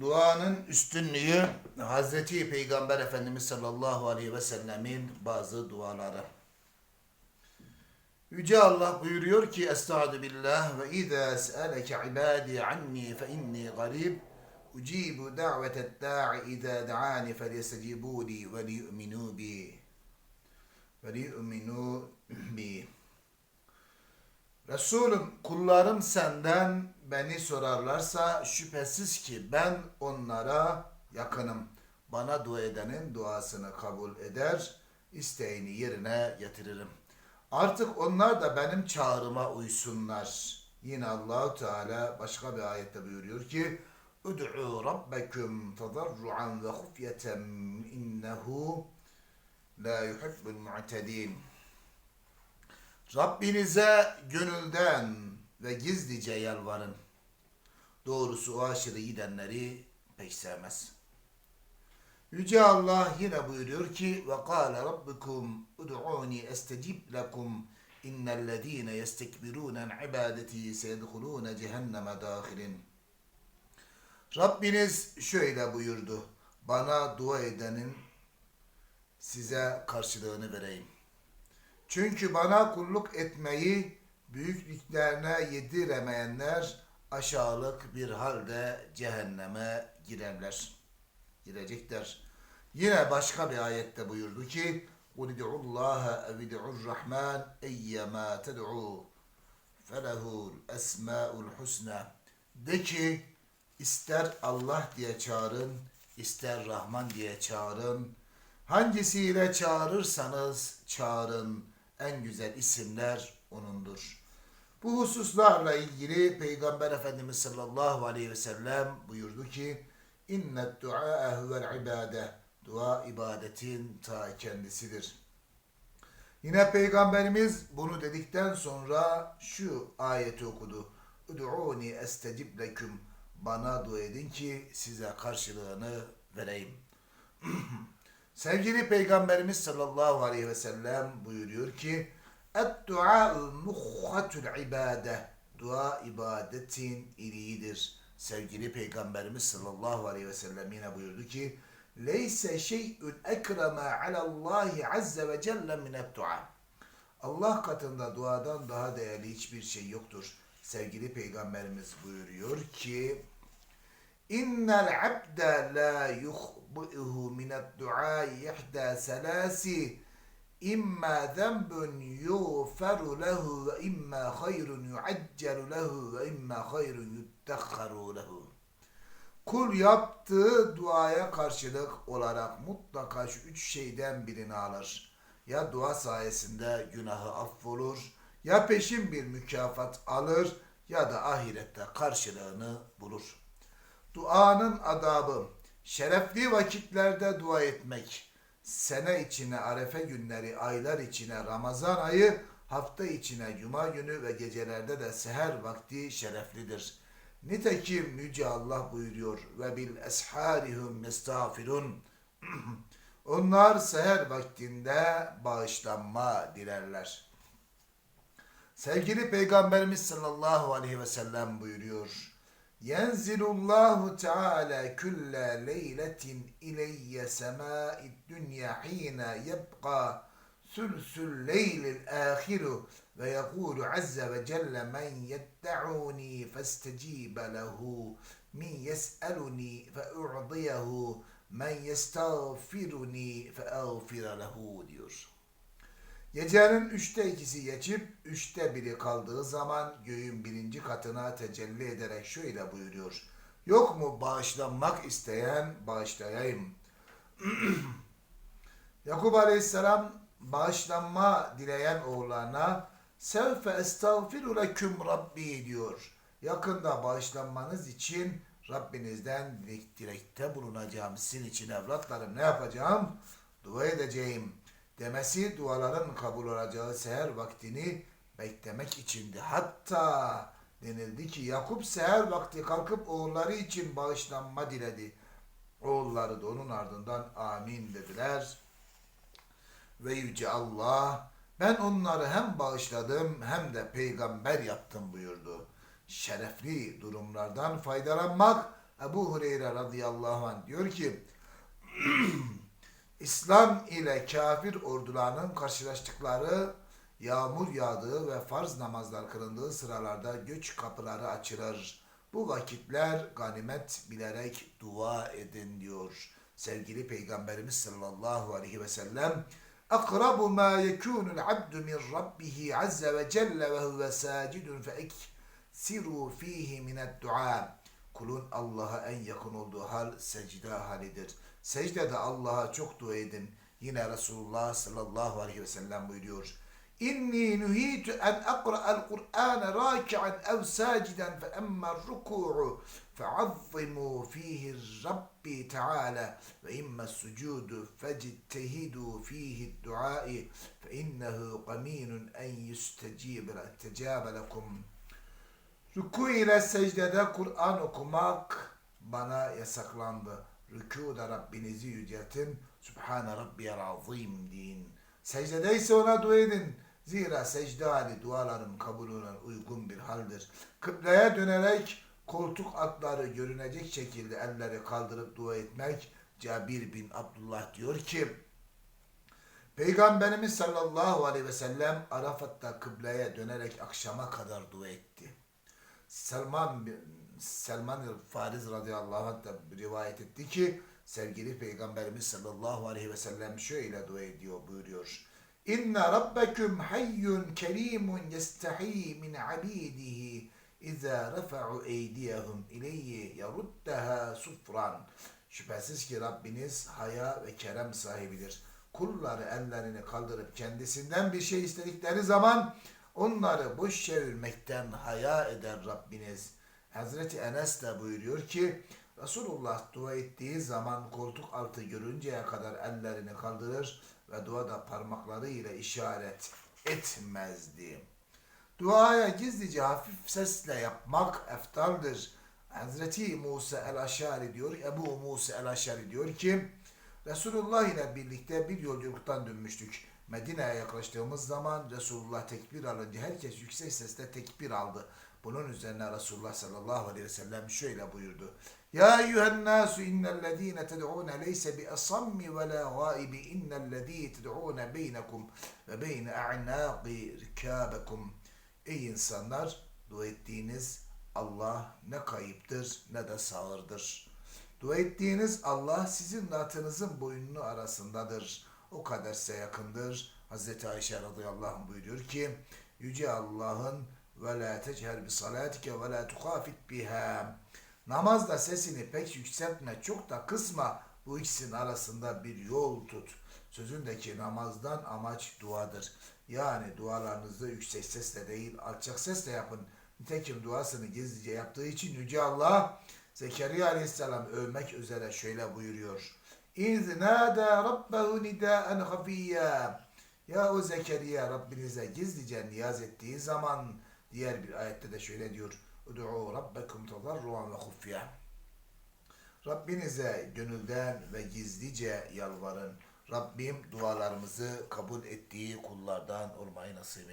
Duanın üstünlüğü Hazreti Peygamber Efendimiz sallallahu aleyhi ve sellemin bazı duaları. Yüce Allah buyuruyor ki Estaizu billah ve izâ se'aleke ibâdî anni fe inni garib ucibu da'vetet da'i izâ da'ani felyestecibûli ve liyu'minû bi ve liyu'minû bi Resulüm kullarım senden beni sorarlarsa şüphesiz ki ben onlara yakınım. Bana dua edenin duasını kabul eder, isteğini yerine getiririm. Artık onlar da benim çağrıma uysunlar. Yine Allahu Teala başka bir ayette buyuruyor ki: "Ud'u rabbekum tadarruan ve hufyeten innehu la yuhibbul mu'tedin." Rabbinize gönülden ve gizlice yalvarın. Doğrusu o aşırı gidenleri pek sevmez. Yüce Allah yine buyuruyor ki ve kâle rabbukum ud'uni estecib lekum innellezîne yestekbirûne ibadeti seyedhulûne cehenneme dâhilin. Rabbiniz şöyle buyurdu. Bana dua edenin size karşılığını vereyim. Çünkü bana kulluk etmeyi büyüklüklerine yediremeyenler aşağılık bir halde cehenneme girerler. Girecekler. Yine başka bir ayette buyurdu ki قُلْ دُعُوا اللّٰهَ اَوْ دُعُوا الرَّحْمَانِ اَيَّمَا تَدْعُوا فَلَهُ الْاَسْمَاءُ الْحُسْنَى De ki ister Allah diye çağırın, ister Rahman diye çağırın. Hangisiyle çağırırsanız çağırın. En güzel isimler O'nundur. Bu hususlarla ilgili Peygamber Efendimiz sallallahu aleyhi ve sellem buyurdu ki İnnet du'a huvel ibade. Dua ibadetin ta kendisidir. Yine Peygamberimiz bunu dedikten sonra şu ayeti okudu. Ud'uni estecib leküm. Bana dua edin ki size karşılığını vereyim. Sevgili Peygamberimiz sallallahu aleyhi ve sellem buyuruyor ki Et-du'a muhhatul ibade. Dua ibadetin iliğidir. Sevgili Peygamberimiz sallallahu aleyhi ve sellem yine buyurdu ki Leyse şey'ün ekreme alallahi azze ve celle minet dua. Allah katında duadan daha değerli hiçbir şey yoktur. Sevgili Peygamberimiz buyuruyor ki İnnel abde la yukhbi'uhu minet du'a ihda selasi imma zenbun yuğferu lehu ve imma hayrun yuaccelu lehu ve imma hayrun yuttakharu lehu. Kul yaptığı duaya karşılık olarak mutlaka şu üç şeyden birini alır. Ya dua sayesinde günahı affolur, ya peşin bir mükafat alır ya da ahirette karşılığını bulur. Duanın adabı, şerefli vakitlerde dua etmek, sene içine arefe günleri, aylar içine Ramazan ayı, hafta içine cuma günü ve gecelerde de seher vakti şereflidir. Nitekim Yüce Allah buyuruyor ve bil esharihum estağfirun. Onlar seher vaktinde bağışlanma dilerler. Sevgili Peygamberimiz sallallahu aleyhi ve sellem buyuruyor. ينزل الله تعالى كل ليلة إلي سماء الدنيا حين يبقى ثلث الليل الآخر ويقول عز وجل من يدعوني فاستجيب له من يسألني فأعطيه من يستغفرني فأغفر له diyor. Gecenin üçte ikisi geçip üçte biri kaldığı zaman göğün birinci katına tecelli ederek şöyle buyuruyor. Yok mu bağışlanmak isteyen bağışlayayım. Yakup Aleyhisselam bağışlanma dileyen oğullarına Sevfe estağfiru leküm Rabbi diyor. Yakında bağışlanmanız için Rabbinizden dilek, dilekte bulunacağım. Sizin için evlatlarım ne yapacağım? Dua edeceğim demesi duaların kabul olacağı seher vaktini beklemek içindi. Hatta denildi ki Yakup seher vakti kalkıp oğulları için bağışlanma diledi. Oğulları da onun ardından amin dediler. Ve Yüce Allah ben onları hem bağışladım hem de peygamber yaptım buyurdu. Şerefli durumlardan faydalanmak Ebu Hureyre radıyallahu anh diyor ki İslam ile kafir ordularının karşılaştıkları yağmur yağdığı ve farz namazlar kılındığı sıralarda göç kapıları açılır. Bu vakitler ganimet bilerek dua edin diyor. Sevgili Peygamberimiz sallallahu aleyhi ve sellem abdu min rabbih azze ve celle ve huve sacidun fe eksiru fihi mined dua. Kulun Allah'a en yakın olduğu hal secde halidir. Secdede Allah'a çok dua edin. Yine Resulullah sallallahu aleyhi ve sellem buyuruyor. İnni nuhitu en akra'al Kur'an raki'an ev saciden fe emma ruku'u fe'azzimu fihi Rabbi Teala ve imma sucudu fectehidu fihi duai fe innehu qaminun en yustecibe lekum. Ruku ile secdede Kur'an okumak bana yasaklandı. Rükuda Rabbinizi yüceltin. Sübhane Rabbiyel Azim deyin. Secdede ise ona dua edin. Zira secde hali duaların kabulüne uygun bir haldir. Kıbleye dönerek koltuk altları görünecek şekilde elleri kaldırıp dua etmek Cabir bin Abdullah diyor ki Peygamberimiz sallallahu aleyhi ve sellem Arafat'ta kıbleye dönerek akşama kadar dua etti. Selman Selman Fariz radıyallahu anh da rivayet etti ki sevgili Peygamberimiz sallallahu aleyhi ve sellem şöyle dua ediyor buyuruyor. İnne rabbekum hayyun kerimun yestahi min abidihi İza rafa'u eydiyahum ileyhi yaruddaha sufran. Şüphesiz ki Rabbiniz haya ve kerem sahibidir. Kulları ellerini kaldırıp kendisinden bir şey istedikleri zaman onları boş çevirmekten haya eder Rabbiniz. Hazreti Enes de buyuruyor ki Resulullah dua ettiği zaman koltuk altı görünceye kadar ellerini kaldırır ve duada parmakları ile işaret etmezdi. Duaya gizlice hafif sesle yapmak eftaldir. Hazreti Musa el-Aşari diyor, Ebu Musa el-Aşari diyor ki Resulullah ile birlikte bir yolculuktan dönmüştük. Medine'ye yaklaştığımız zaman Resulullah tekbir alınca herkes yüksek sesle tekbir aldı. Bunun üzerine Resulullah sallallahu aleyhi ve sellem şöyle buyurdu. Ya eyyühen nasu innellezîne ted'ûne leyse bi asammi ve la gâibi innellezî ted'ûne beynekum ve beyne a'nâqi rikâbekum. Ey insanlar dua ettiğiniz Allah ne kayıptır ne de sağırdır. Dua ettiğiniz Allah sizin natınızın boynunu arasındadır. O kadar size yakındır. Hz. Ayşe radıyallahu anh buyuruyor ki Yüce Allah'ın ve la techer bi salatike ve la tukafit biha. Namazda sesini pek yükseltme, çok da kısma. Bu ikisinin arasında bir yol tut. Sözündeki namazdan amaç duadır. Yani dualarınızı yüksek sesle değil, alçak sesle yapın. Nitekim duasını gizlice yaptığı için Yüce Allah Zekeriya Aleyhisselam övmek üzere şöyle buyuruyor. İz nâdâ rabbehu nidâen hafiyya. Ya o Zekeriya Rabbinize gizlice niyaz ettiği zaman diğer bir ayette de şöyle diyor. Ud'u rabbekum tadarruan ve hufya. Rabbinize gönülden ve gizlice yalvarın. Rabbim dualarımızı kabul ettiği kullardan olmayı nasip et.